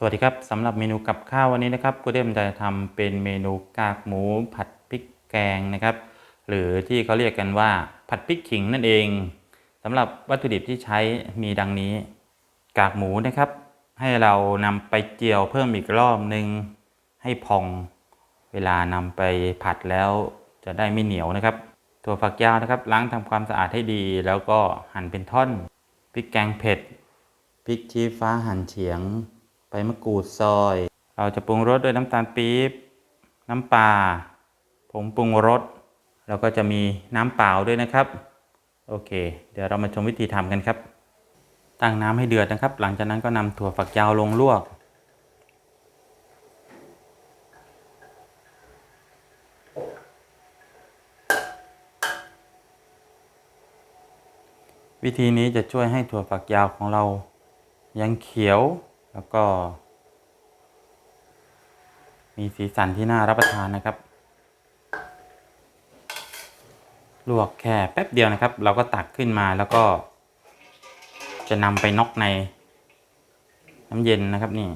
สวัสดีครับสำหรับเมนูกับข้าววันนี้นะครับกูเดมจะทำเป็นเมนูกากหมูผัดพริกแกงนะครับ หรือที่เขาเรียกกันว่าผัดพริกขิงนั่นเองสำหรับวัตถุดิบที่ใช้มีดังนี้ กากหมูนะครับ ให้เรานำไปเจียวเพิ่มอีกรอบหนึ่งให้พอง เวลานำไปผัดแล้วจะได้ไม่เหนียวนะครับถั่วฝักยาวนะครับ ล้างทำความสะอาดให้ดี แล้วก็หั่นเป็นท่อนพริกแกงเผ็ดพริกชี้ฟ้าหั่นเฉียง ใบมะกรูดซอย เราจะปรุงรสด้วยน้ำตาลปี๊บ น้ำปลา ผงปรุงรส แล้วก็จะมีน้ำเปล่าด้วยนะครับ โอเค เดี๋ยวเรามาชมวิธีทำกันครับ ตั้งน้ำให้เดือดนะครับ หลังจากนั้นก็นำถั่วฝักยาวลงลวก วิธีนี้จะช่วยให้ถั่วฝักยาวของเรายังเขียว แล้วก็ มีสีสันที่น่ารับประทานนะครับ ลวกแค่แป๊บเดียวนะครับ เราก็ตักขึ้นมาแล้วก็ จะนำไปน็อกในน้ำเย็นนะครับนี่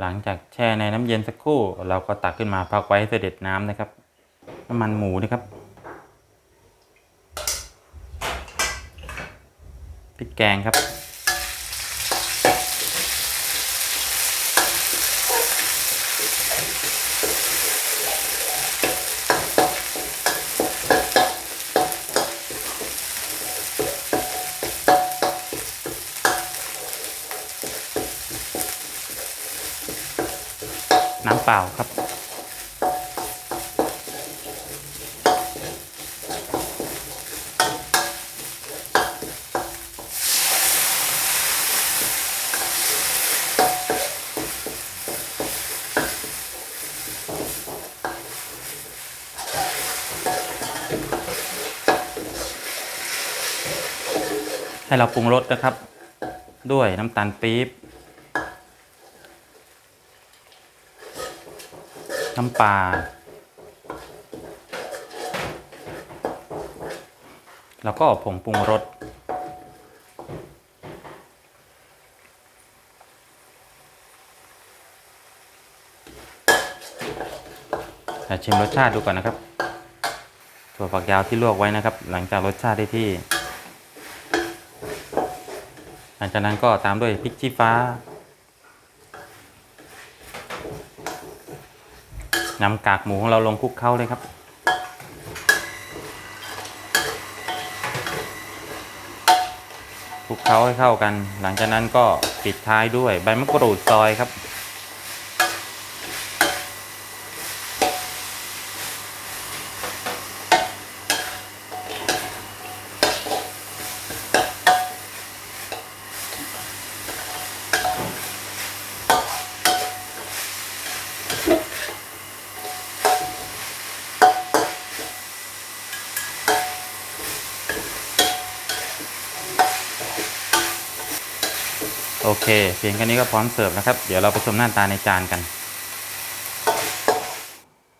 หลังจากแช่ในน้ำเย็นสักครู่ เราก็ตักขึ้นมาพักไว้ให้เสด็จน้ำนะครับ น้ำมันหมูนะครับ พริกแกงครับ น้ำเปล่าครับ ให้เราปรุงรสนะครับ ด้วยน้ำตาลปี๊บน้ำปลาแล้วก็ผงปรุงรสชิมรสชาติดูก่อนนะครับถั่วฝักยาวที่ลวกไว้นะครับ หลังจากรสชาติได้ที่ งจากนั้นก็ตามด้วยพริกชี้ฟ้านำกากหมูของเราลงคลุกเข้าเลยครับ คลุกเข้าให้เข้ากัน หลังจากนั้นก็ปิดท้ายด้วยใบมะกรูดซอยครับ โอเค เพียงแค่นี้ก็พร้อมเสิร์ฟนะครับ เดี๋ยวเราไปชมหน้าตาในจานกัน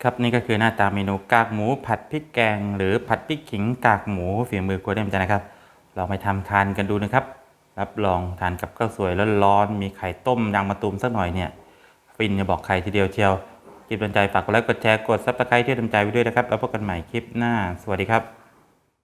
ครับนี่ก็คือหน้าตาเมนูกากหมู ผัดพริกแกง หรือผัดพริกขิงกากหมูฝีมือครัวเดมจันนะครับ เราไปทำทานกันดูนะครับ รับรองทานกับข้าวสวยร้อนๆมีไข่ต้มยางมะตูมสักหน่อยเนี่ยฟินจะบอกใครทีเดียวเชียวคลิปดนใจฝากกดไลค์กดแชร์กดซับสไครต์ที่ดนใจไว้ด้วยนะครับ แล้วพบกันใหม่คลิปหน้า สวัสดีครับ